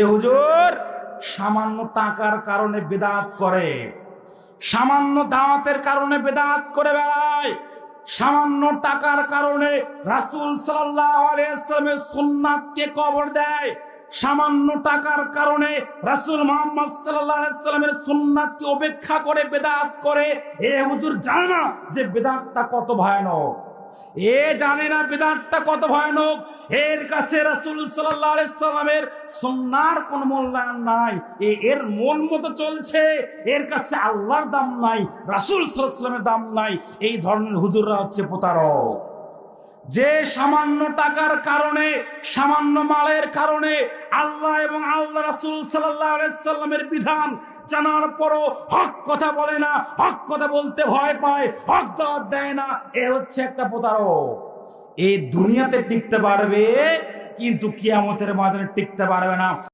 এ হুজুর, সামান্য টাকার কারণে বেদাত করে। সামান্য দাওয়াতের কারণে বেদাত করে বেড়ায়। সামান্য টাকার কারণে রাসূল ওয়াসাল্লামের সুন্নাতকে কবর দেয়। সামান্য টাকার কারণে রাসূল মুহাম্মদ ওয়াসাল্লামের সুন্নাতকে উপেক্ষা করে বেদাত করে। এ হুজুর, জানে যে বেদাতটা কত ভয়ানক। এ জানে না বেদাতটা কত ভয়ানক। এর কাছে রাসূল সাল্লামের সুন্নাহর কোনো মূল্যায়ন নাই। এ এর মন মতো চলছে। এর কাছে আল্লাহর দাম নাই, রাসূল সাল্লামের দাম নাই। এই ধরনের হুজুররা হচ্ছে প্রতারক। যে সামান্য টাকার কারণে, সামান্য মালের কারণে আল্লাহ এবং আল্লাহ রাসুল সাল্লামের বিধান জানার পরও হক কথা বলে না, হক কথা বলতে ভয় পায়, হক দাওয়াত দেয় না। এ হচ্ছে একটা প্রতারক। এই দুনিয়াতে টিকতে পারবে, কিন্তু কিয়ামতের মাঝে টিকতে পারবে না।